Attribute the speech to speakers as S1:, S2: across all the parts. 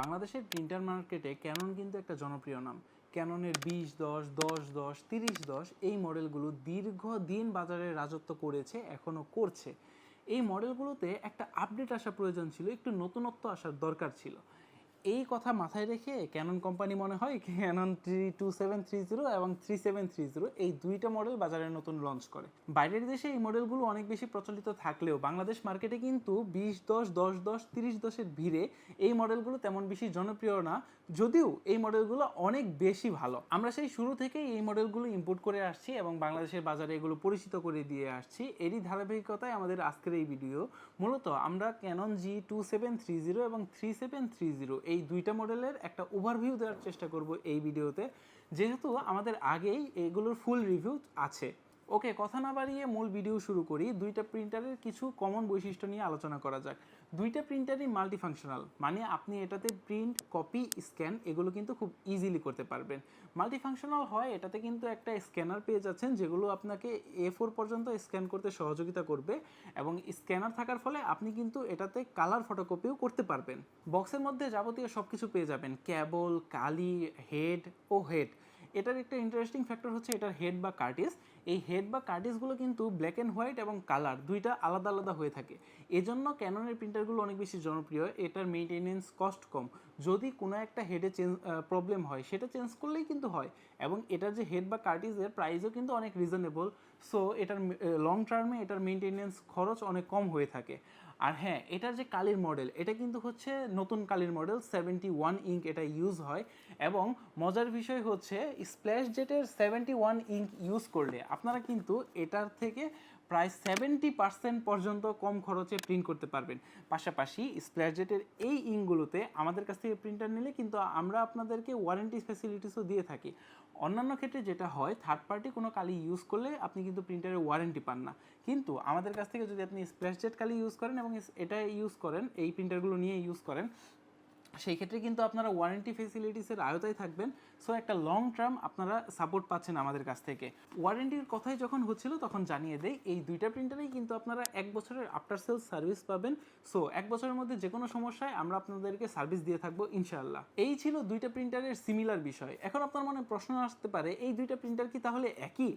S1: বাংলাদেশের প্রিন্টার মার্কেটে ক্যানন কিন্তু একটা জনপ্রিয় নাম। ক্যাননের বিশ, দশ দশ দশ, তিরিশ, দশ এই মডেলগুলো দীর্ঘদিন বাজারে রাজত্ব করেছে এখনও করছে। এই মডেলগুলোতে একটা আপডেট আসা প্রয়োজন ছিল, একটু নতুনত্ব আসার দরকার ছিল। এই কথা মাথায় রেখে ক্যানন কোম্পানি মনে হয় Canon three two seven three zero এবং থ্রি সেভেন থ্রি জিরো এই দুইটা মডেল বাজারে নতুন লঞ্চ করে। বাইরের দেশে এই মডেলগুলো অনেক বেশি প্রচলিত থাকলেও বাংলাদেশ মার্কেটে কিন্তু বিশ, দশ দশ দশ, তিরিশ দশের ভিড়ে এই মডেলগুলো তেমন বেশি জনপ্রিয় না, যদিও এই মডেলগুলো অনেক বেশি ভালো। আমরা সেই শুরু থেকেই এই মডেলগুলো ইম্পোর্ট করে আসছি এবং বাংলাদেশের বাজারে এগুলো পরিচিত করে দিয়ে আসছি। এরই ধারাবাহিকতায় আমাদের আজকের এই ভিডিও মূলত আমরা Canon G two seven three zero এবং থ্রি সেভেন থ্রি জিরো এই দুইটা মডেলের একটা ওভারভিউ দেওয়ার চেষ্টা করব এই ভিডিওতে। যেহেতু আমাদের আগেই এগুলোর ফুল রিভিউ আছে। ওকে, কথা না বাড়িয়ে মূল ভিডিও শুরু করি। দুইটা প্রিন্টারের কিছু কমন বৈশিষ্ট্য নিয়ে আলোচনা করা যাক। দুইটা প্রিন্টারই মাল্টিফাংশনাল মানে আপনি এটাতে প্রিন্ট কপি স্ক্যান এগুলো কিন্তু খুব ইজিলি করতে পারবেন। মাল্টিফাংশনাল হয়, এটাতে কিন্তু একটা স্ক্যানার পেয়ে যাচ্ছেন, যেগুলো আপনাকে এ ফোর পর্যন্ত স্ক্যান করতে সহযোগিতা করবে এবং স্ক্যানার থাকার ফলে আপনি কিন্তু এটাতে কালার ফটোকপিও করতে পারবেন। বক্সের মধ্যে যাবতীয় সব কিছু পেয়ে যাবেন ক্যাবল কালি হেড ও হেড এটার একটা ইন্টারেস্টিং ফ্যাক্টর হচ্ছে এটার হেড বা কার্টিস এই হেড বা কার্টিসগুলো কিন্তু ব্ল্যাক অ্যান্ড হোয়াইট এবং কালার দুইটা আলাদা আলাদা হয়ে থাকে। এজন্য ক্যাননের প্রিন্টারগুলো অনেক বেশি জনপ্রিয়, এটার মেইনটেনেন্স কস্ট কম। যদি কোনো একটা হেডে চেঞ্জ প্রবলেম হয়, সেটা চেঞ্জ করলেই কিন্তু হয় এবং এটার যে হেড বা কার্টিসের প্রাইসও কিন্তু অনেক রিজনেবল সো এটার লং টার্মে এটার মেইনটেনেন্স খরচ অনেক কম হয়ে থাকে। আর হ্যাঁ এটার যে কালির মডেল এটা কিন্তু হচ্ছে নতুন কালির মডেল সেভেন্টি ওয়ান ইঙ্ক এটা ইউজ হয় এবং মজার বিষয় হচ্ছে স্প্ল্যাশ জেটের সেভেন্টি ওয়ান ইঙ্ক ইউজ করলে আপনারা কিন্তু এটার থেকে প্রায় সেভেন্টি পার্সেন্ট পর্যন্ত কম খরচে প্রিন্ট করতে পারবেন। পাশাপাশি স্প্ল্যাশ জেটের এই ইঙ্কগুলোতে আমাদের কাছ থেকে প্রিন্টার নিলে কিন্তু আমরা আপনাদেরকে ওয়ারেন্টি ফ্যাসিলিটিসও দিয়ে থাকি। অন্যান্য ক্ষেত্রে যেটা হয় থার্ড পার্টি কোনো কালি ইউজ করলে আপনি কিন্তু প্রিন্টারের ওয়ারেন্টি পান না। কিন্তু আমাদের কাছ থেকে যদি আপনি স্প্ল্যাশ জেট কালি ইউজ করেন এবং এটা ইউজ করেন, এই প্রিন্টারগুলো নিয়ে ইউজ করেন সেই ক্ষেত্রে কিন্তু আপনারা ওয়ারেন্টি ফেসিলিটিসের আয়তায় থাকবেন। সো একটা লং টার্ম আপনারা সাপোর্ট পাচ্ছেন আমাদের কাছ থেকে। ওয়ারেন্টির কথাই যখন হচ্ছিল, তখন জানিয়ে দেয় এই দুইটা প্রিন্টারেই কিন্তু আপনারা এক বছরের আফটার সেল সার্ভিস পাবেন। সো এক বছরের মধ্যে যে কোনো সমস্যায় আমরা আপনাদেরকে সার্ভিস দিয়ে থাকব, ইনশাআল্লাহ। এই ছিল দুইটা প্রিন্টারের সিমিলার বিষয়। এখন আপনার মনে প্রশ্ন আসতে পারে, এই দুইটা প্রিন্টার কি তাহলে একই?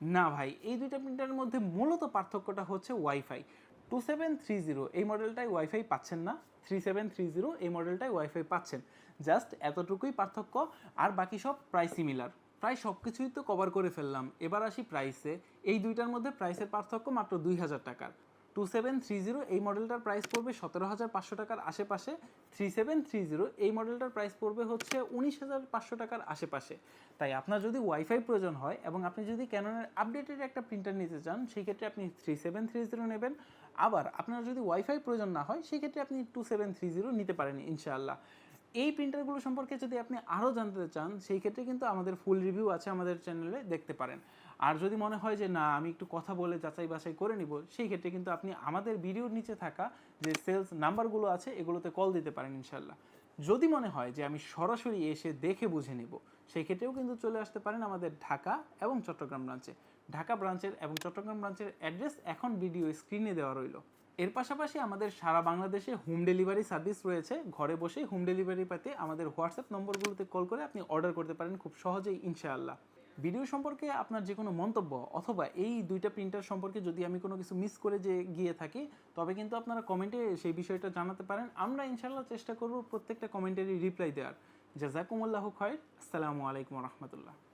S1: না ভাই, এই দুইটা প্রিন্টারের মধ্যে মূলত পার্থক্যটা হচ্ছে WiFi two seven three zero এই মডেলটাই ওয়াইফাই পাচ্ছেন না। থ্রি সেভেন থ্রি জিরো এই মডেলটাই ওয়াইফাই পাচ্ছেন। জাস্ট এতটুকুই পার্থক্য, আর বাকি সব প্রায় সিমিলার প্রায় সব কিছুই তো কভার করে ফেললাম। এবার আসি প্রাইসে এই দুইটার মধ্যে প্রাইসের পার্থক্য মাত্র দুই হাজার টাকার। টু সেভেন থ্রি জিরো এই মডেলটার প্রাইস পড়বে সতেরো হাজার পাঁচশো টাকার আশেপাশে। থ্রি সেভেন থ্রি জিরো এই মডেলটার প্রাইস পড়বে হচ্ছে উনিশ হাজার পাঁচশো টাকার আশেপাশে। তাই আপনার যদি ওয়াইফাই প্রয়োজন হয় এবং আপনি যদি ক্যাননের আপডেটেড একটা প্রিন্টার নিতে চান, সেই ক্ষেত্রে আপনি থ্রি সেভেন থ্রি জিরো নেবেন। আবার আপনার যদি ওয়াইফাই প্রয়োজন না হয়, সেক্ষেত্রে আপনি টু সেভেন থ্রি জিরো নিতে পারেন ইনশাআল্লাহ। এই প্রিন্টারগুলো সম্পর্কে যদি আপনি আরও জানতে চান, সেই ক্ষেত্রে কিন্তু আমাদের ফুল রিভিউ আছে আমাদের চ্যানেলে দেখতে পারেন। আর যদি মনে হয় যে, না, আমি একটু কথা বলে যাচাই বাছাই করে নিব, সেই ক্ষেত্রে কিন্তু আপনি আমাদের ভিডিওর নিচে থাকা যে সেলস নাম্বারগুলো আছে, এগুলোতে কল দিতে পারেন ইনশাল্লাহ যদি মনে হয় যে আমি সরাসরি এসে দেখে বুঝে নেব, সেই ক্ষেত্রেও কিন্তু চলে আসতে পারেন আমাদের ঢাকা এবং চট্টগ্রাম ব্রাঞ্চে ঢাকা ব্রাঞ্চের এবং চট্টগ্রাম ব্রাঞ্চের অ্যাড্রেস এখন ভিডিও স্ক্রিনে দেওয়া রইল। এর পাশাপাশি আমাদের সারা বাংলাদেশে হোম ডেলিভারি সার্ভিস রয়েছে। ঘরে বসেই হোম ডেলিভারি পাতে আমাদের হোয়াটসঅ্যাপ নম্বরগুলোতে কল করে আপনি অর্ডার করতে পারেন খুব সহজেই, ইনশাআল্লাহ। ভিডিও সম্পর্কে আপনার যে কোনো মন্তব্য অথবা এই দুইটা প্রিন্টার সম্পর্কে যদি আমি কোনো কিছু মিস করে যে গিয়ে থাকি, তবে কিন্তু আপনারা কমেন্টে সেই বিষয়টা জানাতে পারেন। আমরা ইনশাল্লাহ চেষ্টা করব প্রত্যেকটা কমেন্টেরই রিপ্লাই দেওয়ার। জাজাকুমুল্লাহ খয়ের। আসসালামু আলাইকুম রহমতুল্লাহ।